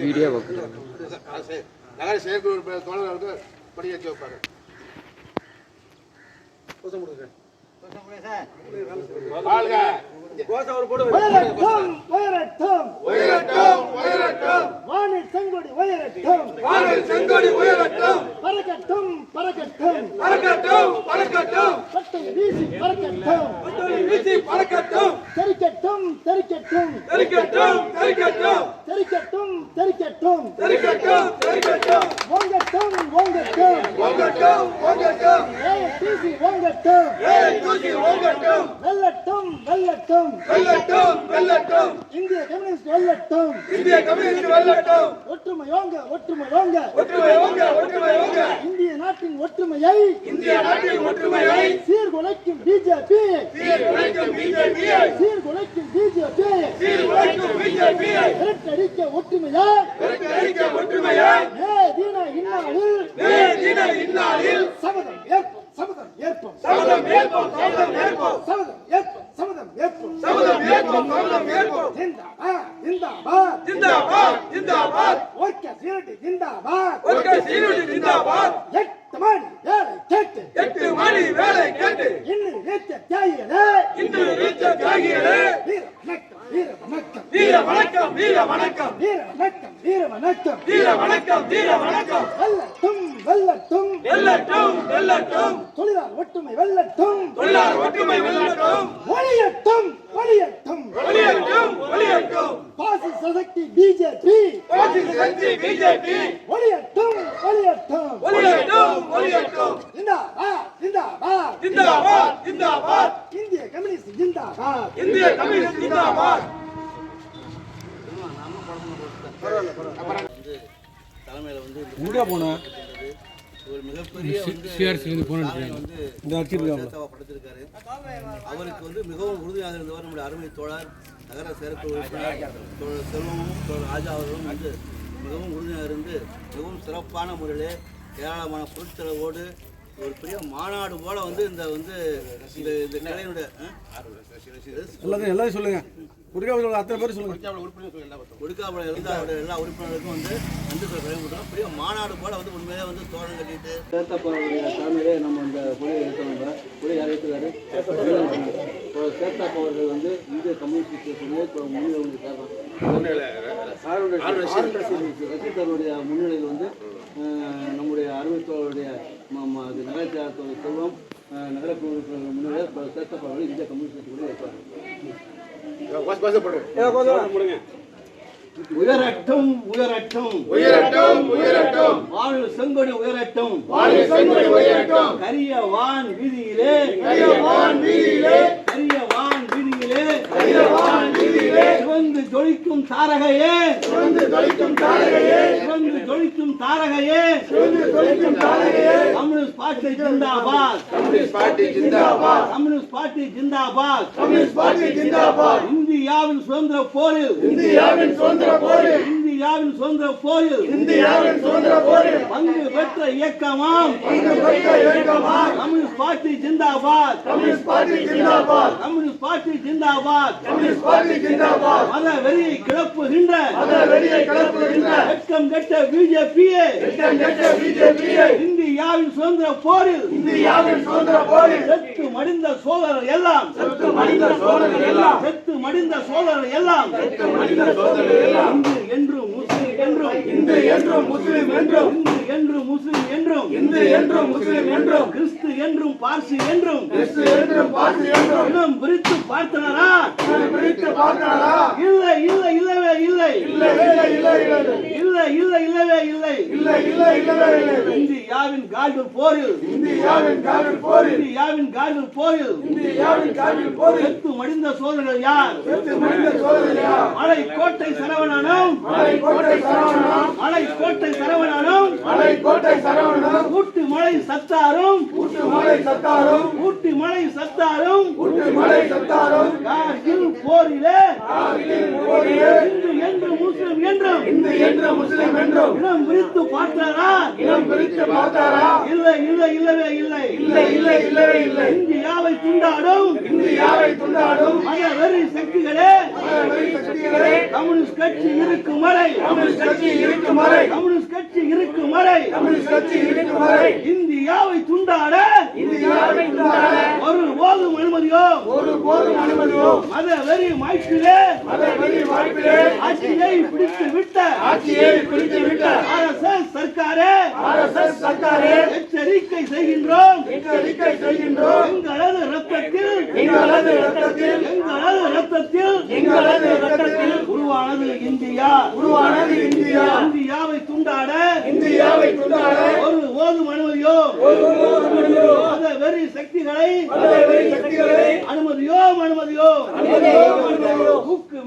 Video நகர செயற்குழு தோழர்களுக்கு படியேற்றி வைப்பாரு வானில் செங்கோடி பறக்கட்டும் பறக்கட்டும் பறக்கட்டும் பறக்கட்டும் சட்டம் வீசி பறக்கட்டும் வீசி பறக்கட்டும் தெரிக்கட்டும் தெரிக்கட்டும் தெரிக்கட்டும் Take it! வெல்லட்டும் வெல்லட்டும் வெல்லட்டும். வெல்லட்டும் இந்திய கம்யூனிஸ்ட் வெல்லட்டும். இந்திய கம்யூனிஸ்ட் வெல்லட்டும். ஒற்றுமை ஓங்க ஒற்றுமை ஓங்க ஒற்றுமை ஓங்க ஒற்றுமை ஓங்க இந்திய நாட்டின் ஒற்றுமையை இந்திய நாட்டின் ஒற்றுமையை சீர்குலைக்கும் பிஜேபி. சீர்குலைக்கும் பிஜேபியை சீர்குலைக்கும் பிஜேபி. சீர்குலைக்கும் பிஜேபியை விரட்டடிக்க ஒற்றுமையை விரட்டடிக்க ஒற்றுமையை மே தீன இந்நாளில் மே தின இந்நாளில் வேலை கேட்டு. எட்டு மணி வேலை கேட்டு. இன்னும் நீச்ச தியாகிகளே. இன்று நீச்ச தியாகிகளே. வீர வணக்கம் வீர வணக்கம். வீர வணக்கம் வீர வணக்கம். வீர வணக்கம் வீர வணக்கம். வீர வணக்கம் வெல்லட்டும் வெல்லட்டும். வெல்லட்டும் வெல்லட்டும். தொழிலாளர் ஒற்றுமை வெல்லட்டும். தொழிலாளர் ஒற்றுமை வெல்லட்டும். ஒளியட்டும் ஒளியட்டும் ஒளியட்டும் ஒளியட்டும் பாசிச சக்தி பிஜேபி பாசிச சக்தி பிஜேபி ஒளியட்டும் ஒளியட்டும் ஒளியட்டும் ஒளியட்டும் ஜிந்தாபாத் ஜிந்தாபாத் ஜிந்தாபாத் ஜிந்தாபாத் இந்திய கம்யூனிஸ்ட் ஜிந்தாபாத் இந்திய கம்யூனிஸ்ட் ஜிந்தாபாத் தலைமையில் வந்து எங்கே போனேன் ஒரு மிகப்பெரிய வந்து படைத்திருக்காரு அவருக்கு வந்து மிகவும் உறுதியாக இருந்தவர் நம்முடைய அருமை தோழர் நகர செயற்குழு தோழர் செல்வமும் தோழர் ராஜா அவர்களும் வந்து மிகவும் உறுதியாக இருந்து மிகவும் சிறப்பான முறையிலே ஏராளமான பொருட்செலவோடு ஒரு பெரிய மாநாடு போல வந்து இந்த வந்து இந்த இந்த கிளையினுடைய ஆ? எல்லாத்தையும் எல்லாரும் சொல்லுங்க குடிக்காமல் அத்தனை பேர் சொல்லுங்க ஒடுக்காப்புல அவருடைய எல்லா உறுப்பினருக்கும் வந்து சொல்ல கடமைப்பட்டோம் பெரிய மாநாடு போல வந்து உண்மையிலே வந்து தோரணம் கட்டிட்டு சேத்தாப்பாவுடைய தலைமையிலே நம்ம இந்த கொடியை எடுத்தவங்க கொடி யார் எடுத்துக்காரு சேத்தாப்பா அவர்கள் வந்து இந்திய கம்யூனிஸ்ட் முன்னிலை ரசிகர்களுடைய முன்னிலையில் வந்து நம்முடைய அறிவித்தவருடைய நகராட்சி செல்வம் முன்னிலையில் சேத்தாப்பா அவர்கள் இந்திய கம்யூனிஸ்ட் கட்சியுடைய வைப்பாங்க உயரட்டும் உயரட்டும். உயரட்டும் உயரட்டும். வானில் செங்கொடி உயரட்டும். வானில் செங்கோடி உயரட்டும். கரிய வான் வீதியிலே. கரிய வான் வீதியிலே. கரிய வான் வீதியிலே. கரிய வான் வீதியிலே. சிவந்து ஜொலிக்கும் தாரகையே. சிவந்து ஜொலிக்கும் தாரகையே. தொலைக்கும் தாரகையே. கம்யூனிஸ்ட் பார்ட்டி ஜிந்தாபாத். கம்யூனிஸ்ட் பார்ட்டி ஜிந்தாபாத். கம்யூனிஸ்ட் பார்ட்டி ஜிந்தாபாத். கம்யூனிஸ்ட் பார்ட்டி ஜிந்தாபாத். இந்தியாவின் சுதந்திர போரில். இந்தியாவின் சுதந்திர போரில். இந்தியாவின் சுதந்திர போரில் இந்தியாவின் சுதந்திர போரில் பங்கு பெற்ற இயக்கமாம். பங்கு பெற்ற கம்யூனிஸ்ட் பார்ட்டி ஜிந்தாபாத். கம்யூனிஸ்ட் பார்ட்டி ஜிந்தாபாத். கம்யூனிஸ்ட் பார்ட்டி ஜிந்தாபாத். கம்யூனிஸ்ட் பார்ட்டி ஜிந்தாபாத். மத வெறியை கிளப்புகின்ற மத வெடியை கிளப்புகின்ற வெட்கம் கெட்ட பிஜேபியே. திட்டம் கெட்ட பிஜேபியை. இந்தியாவின் சுதந்திர போரில் இந்தியாவின் சுதந்திர போரில் செத்து மடிந்த சோழர் எல்லாம் செத்து மடிந்த சோழர்கள் எல்லாம் செத்து மடிந்த சோழர் எல்லாம் செத்து மடிந்த சோழர்கள் எல்லாம் இந்து என்றும் இந்து என்றும் முஸ்லிம் என்றும் முஸ்லிம் என்றும் இந்து என்றும் முஸ்லிம் என்றும் கிறிஸ்து என்றும் பார்சி என்றும் கிறிஸ்து என்றும் பார்த்து என்றும் இனம் பிரித்து பார்த்தனரா? பிரித்து பார்த்தாரா இல்லை இல்லை இல்லவே இல்லை. இல்லை இல்லை இல்லை இல்லை. இல்லை இல்லை இல்லவே இல்லை. இல்லை இல்லை இல்லவே இல்லை. இந்தியாவின் கால்கள் போரில். இந்தியாவின் காவிரி போரில். இந்தியாவின் கால்கள் போரில். இந்தியாவின் காவிரி போரில். செத்து மடிந்த சோழர்கள் யார்? செத்து மடிந்த சோதனையா மலை கோட்டை சரவணனும். மலை கோட்டை சரவணனும். மலை கோட்டை சரவணனும். மலை கோட்டை சரவணனும் ஊட்டு மலை சத்தாரும் ஊட்டு மலை சத்தாரும் ஊட்டி மலை சத்தாரும் ஊட்டு மலை சத்தாரும் கார்கில் போரிலே இந்து என்று முஸ்லிம் என்றும் இந்து என்ற முஸ்லிம் என்றும் இனம் பிரித்து பார்த்தாரா? இனம் பிரித்து பார்த்தாரா? இல்லை இல்லை இல்லவே இல்லை. இல்லை இல்லை இல்லவே இல்லை. இந்தியாவை துண்டாடும் இந்தியாவை துண்டாடும் மத வெறி சக்திகளே வெறி சக்திகளே கம்யூனிஸ்ட் கட்சி இருக்கும் வரை கம்யூனிஸ்ட் கட்சி இருக்கும் வரை கம்யூனிஸ்ட் இருக்கும் வரை கம்யூனிஸ்ட் கட்சி இருக்கும் வரை இந்தியாவை துண்டாட இந்தியாவை துண்டாட ஒரு போதும் அனுமதியோ? ஒரு போதும் அனுமதியோ? மத வெறி மாய்ப்பிலே மத வெறி வாய்ப்பிலே ஆட்சியை பிடித்து விட்ட ஆட்சியை பிடித்து விட்ட ஆர்எஸ்எஸ் சர்க்காரே ஆர்எஸ்எஸ் சர்க்காரே எச்சரிக்கை செய்கின்றோம். எச்சரிக்கை செய்கின்றோம். எங்களது ரத்தத்தில் எங்களது ரத்தத்தில் எங்களது ரத்தத்தில் எங்களது ரத்தத்தில் உருவானது இந்தியா. உருவானது இந்தியா. இந்தியாவை துண்டாட இந்தியாவை துண்டாட ஒரு ஓதும் அனுமதியோ மத வெறி சக்திகளை அனுமதியோ. அனுமதியோ.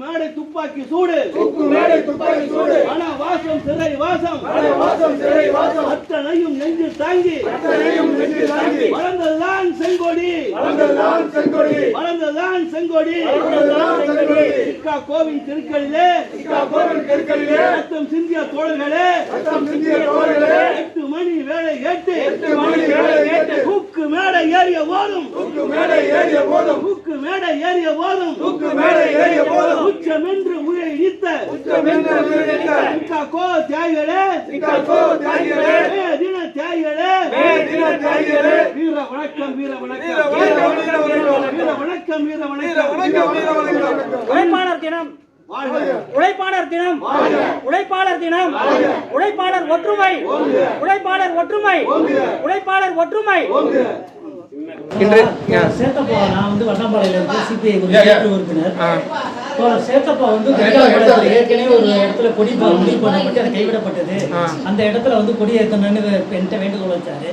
மேடை துப்பாக்கி சூடு. தூக்கு மேடை துப்பாக்கி சூடு. மன வாசம் சிறை வாசம். மன வாசம் சிறை வாசம். அத்தனையும் நெஞ்சில் தாங்கி. அத்தனையும் நெஞ்சில் தாங்கி. வளர்ந்ததுதான் செங்கோடி. வளர்ந்ததுதான் செங்கொடி. வளர்ந்ததுதான் செங்கோடி. வளர்ந்ததுதான் செங்கொடி. சிக்கா கோவின் திருக்களிலே. இக்கா கோவில் தெருக்களிலே. ரத்தம் சிந்திய தோழர்களே. ரத்தம் சிந்திய தோழர்களே. எட்டு மணி வேலை ஏட்டு எட்டு மணி வேலை ஏற்று. தூக்கு மேடை ஏறிய போதும். தூக்கு மேடை மேடை ஏறிய போதும். தூக்கு மேடை ஏறிய போதும். உச்சமென்று உயிரை இடித்த. உச்சமென்று உயிரிழந்த சிக்கா கோ தியாகிகளே. இக்கா கோ தியாகிகளே. மே தின தியாகிகளே. மே தின தியாகிகளே. வீர வணக்கம் வீர வணக்கம். வீர வணக்கம், வீர வணக்கம். வீர வணக்கம் வீர வணக்கம். உழைப்பாளர் தினம். வாழ்க. உழைப்பாளர் தினம். உழைப்பாளர் தினம். உழைப்பாளர் ஒற்றுமை. உழைப்பாளர் ஒற்றுமை. உழைப்பாளர் ஒற்றுமை. இன்று சேத்தப்பா நான் வந்து வண்ணாம்பாளையில இருந்து சிபிஐ உறுப்பினர் சேத்தப்பா வந்து ஏற்கனவே ஒரு இடத்துல கொடி முடிவு பண்ணப்பட்டு அது கைவிடப்பட்டது. அந்த இடத்துல வந்து கொடி ஏற்றணும்னு என்கிட்ட வேண்டுகோள் வச்சாரு.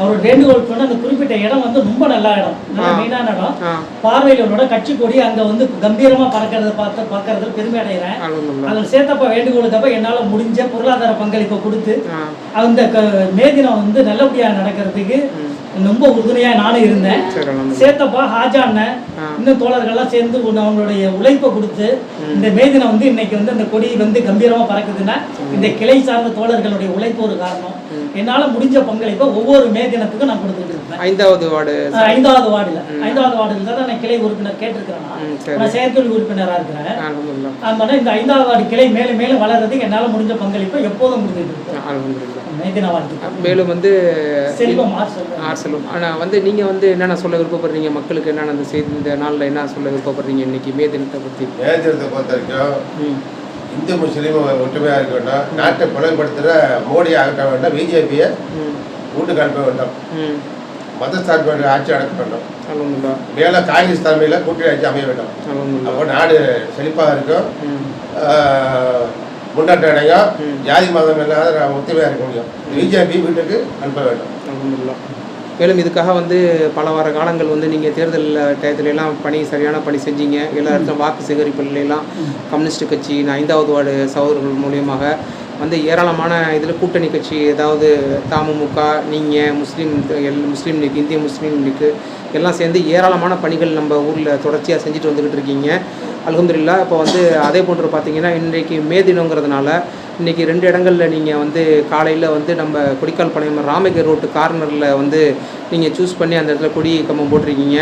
அவர் வேண்டுகோள் பண்ண அந்த குறிப்பிட்ட இடம் வந்து ரொம்ப நல்ல இடம். நல்ல மெயினான இடம். பார்வையிலோட கட்சி கொடி அங்க வந்து கம்பீரமா பறக்கிறத பார்த்து பார்க்கறதுல பெருமை அடைகிறேன். அதில் சேத்தப்பா வேண்டுகோளுக்கப்ப என்னால முடிஞ்ச பொருளாதார பங்களிப்பை கொடுத்து அந்த மே தினம் வந்து நல்லபடியா நடக்கிறதுக்கு ரொம்ப உறுதுணையா நானும் இருந்தேன். சேத்தப்பா ஹாஜா அண்ணன் இன்னும் தோழர்கள்லாம் சேர்ந்து ஒண்ணு அவங்களுடைய உழைப்பை கொடுத்து இந்த மே தினம் வந்து இன்னைக்கு வந்து அந்த கொடி வந்து கம்பீரமா பறக்குதுன்னா இந்த கிளை சார்ந்த தோழர்களுடைய உழைப்பு ஒரு காரணம். என்னால முடிஞ்ச பங்களிப்பை ஒவ்வொரு மே தினத்துக்கும் நான் கொடுத்துட்டு இருப்பேன் ஐந்தாவது வார்டு ஐந்தாவது வார்டுல. ஐந்தாவது வார்டுல தான் நான் கிளை உறுப்பினர் கேட்டிருக்கிறேன் ம். நான் செயற்குழு உறுப்பினரா இருக்கிறேன். அதனால இந்த ஐந்தாவது வார்டு கிளை மேலும் மேலும் வளர்றதுக்கு என்னால முடிஞ்ச பங்களிப்பை எப்போதும் கொடுத்துட்டு இருப்பேன் மே மேலும் வந்து செல்வம் ஆனால் வந்து நீங்கள் வந்து என்னென்ன சொல்ல விருப்பப்படுறீங்க? மக்களுக்கு என்னென்ன அந்த செய்தி இந்த நாளில் என்ன சொல்ல விருப்பப்படுறீங்க இன்னைக்கு? மே தினத்தை பற்றி மேஜரத்தை பொறுத்த வரைக்கும் ம். இந்து முஸ்லீம் ஒற்றுமையாக இருக்க வேண்டும். நாட்டை புலப்படுத்துகிற மோடி ஆகட்ட வேண்டாம். பிஜேபியை ம். வீட்டுக்கு அனுப்ப வேண்டும். ம். மதசார்பு ஆட்சி அடக்க வேண்டும். மேலே காங்கிரஸ் தலைமையில் கூட்டணி ஆட்சி அமைய வேண்டும். அப்போ நாடு செழிப்பாக இருக்கும். ம். ஆஹ், முன்னேற்றம் அடையும். ஜாதி மதம் இல்லாத ஒத்துமையாக இருக்க முடியும். பிஜேபி வீட்டுக்கு அனுப்ப வேண்டும். மேலும் இதுக்காக வந்து பல வார காலங்கள் வந்து நீங்கள் தேர்தல் டயத்துல எல்லாம் பணி சரியான பணி செஞ்சீங்க. எல்லா இடத்துலையும் வாக்கு சேகரிப்புல எல்லாம் கம்யூனிஸ்ட் கட்சி இந்த ஐந்தாவது வார்டு சகோதரர்கள் மூலியமாக வந்து ஏராளமான இதில் கூட்டணி கட்சி ஏதாவது தமுமுக நீங்கள் முஸ்லீம் எல் முஸ்லீம் லீக் இந்திய முஸ்லீம் லீக்கு எல்லாம் சேர்ந்து ஏராளமான பணிகள் நம்ம ஊரில் தொடர்ச்சியாக செஞ்சுட்டு வந்துக்கிட்டு இருக்கீங்க. அல்ஹம்துலில்லாஹ் இப்போ வந்து அதே போன்று பார்த்தீங்கன்னா இன்றைக்கு மே தினங்கிறதுனால இன்றைக்கி ரெண்டு இடங்களில் நீங்கள் வந்து காலையில் வந்து நம்ம கொடிக்கால் பாளையம் ராமேகர் ரோட்டு கார்னரில் வந்து நீங்கள் சூஸ் பண்ணி அந்த இடத்துல கொடி கம்பம் போட்டிருக்கீங்க.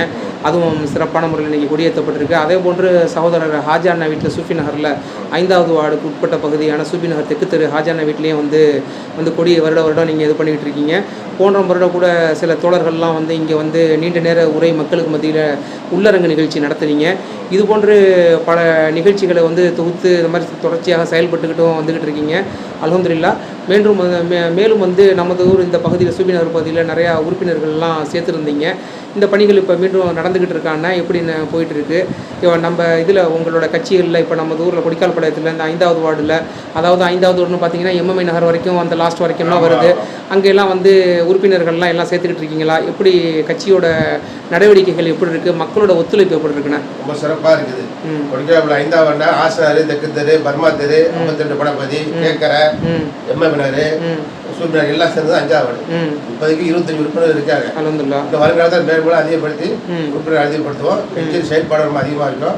அதுவும் சிறப்பான முறையில் இன்றைக்கி கொடியேற்றப்பட்டிருக்கு அதே போன்று சகோதரர் ஹாஜா அண்ணா வீட்டில் சூஃபி நகரில் ஐந்தாவது வார்டுக்கு உட்பட்ட பகுதியான சூஃபி நகர் தெற்கு தெரு ஹாஜா அண்ணா வீட்லேயும் வந்து வந்து கொடி வருட வருடம் நீங்கள் இது பண்ணிக்கிட்டு இருக்கீங்க. போன்ற வருடம் கூட சில தோழர்கள்லாம் வந்து இங்கே வந்து நீண்ட நேர உரை மக்களுக்கு மத்தியில் உள்ளரங்கு நிகழ்ச்சி நடத்துனீங்க. இது போன்று பல நிகழ்ச்சிகளை வந்து தொகுத்து இந்த மாதிரி தொடர்ச்சியாக செயல்பட்டுக்கிட்டும் வந்துக்கிட்டு இருக்கீங்க. அல்ஹம்துலில்லாஹ் அலமதுல்லா மேலும் மே- மேலும் வந்து நமது ஊர் இந்த பகுதியில் சூபிநகர் பகுதியில் நிறையா உறுப்பினர்கள்லாம் சேர்த்துருந்தீங்க. இந்த பணிகள் இப்போ மீண்டும் நடந்துக்கிட்டு இருக்கான்னா எப்படி ந- போயிட்டு இருக்கு இப்போ நம்ம இதில் உங்களோட கட்சிகளில் இப்போ நம்ம ஊரில் கொடிக்கால் பாளையத்தில் இந்த ஐந்தாவது வார்டில் அதாவது ஐந்தாவது வார்டுன்னு பார்த்தீங்கன்னா எம்எம்ஐ நகர் வரைக்கும் அந்த லாஸ்ட் வரைக்கும்லாம் வருது. அங்கெல்லாம் வந்து உறுப்பினர்கள்லாம் எல்லாம் சேர்த்துக்கிட்டு இருக்கீங்களா? எப்படி கட்சியோட நடவடிக்கைகள் எப்படி இருக்குது மக்களோட ஒத்துழைப்பு எப்படி இருக்குண்ணே? ரொம்ப சிறப்பாக இருக்குது. கொடிக்காப்பில் ஐந்தாம் வண்டா ஆசாரு தெற்கு தெரு பர்மா தெரு ஐம்பத்தெண்டு படப்பதி கேக்கரை ம். எம்எம்னர் ம். உறுப்பினர் எல்லாம் சேர்ந்து அஞ்சாவது இப்போதைக்கு இருபத்தஞ்சு உறுப்பினர் இருக்காங்க. இந்த வருங்காலத்தில் மேலும் அதிகப்படுத்தி. உறுப்பினர் அதிகப்படுத்துவோம். கட்சியின் செயல்பாடு ரொம்ப அதிகமாக இருக்கும்.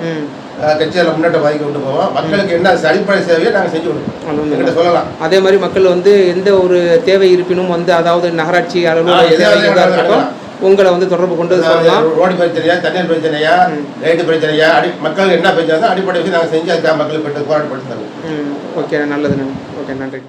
கட்சியில் முன்னேற்றம் வாங்கி கொண்டு போவோம். மக்களுக்கு என்ன அடிப்படை சேவையை நாங்கள் செஞ்சு கொடுப்போம். சொல்லலாம். அதே மாதிரி மக்கள் வந்து எந்த ஒரு தேவை இருப்பினும் வந்து அதாவது நகராட்சி இருக்கட்டும் உங்களை வந்து தொடர்பு கொண்டு சொல்லலாம். ரோடு பிரச்சனையா தண்ணீர் பிரச்சனையா லைட்டு பிரச்சனையா அடி மக்களுக்கு என்ன பிரச்சனை அடிப்படை விஷயம். நாங்கள் செஞ்சு அதுக்காக மக்களுக்கு போராட்டப்படுத்தி தருவோம் ம். ஓகே நல்லது. ஓகே நன்றி.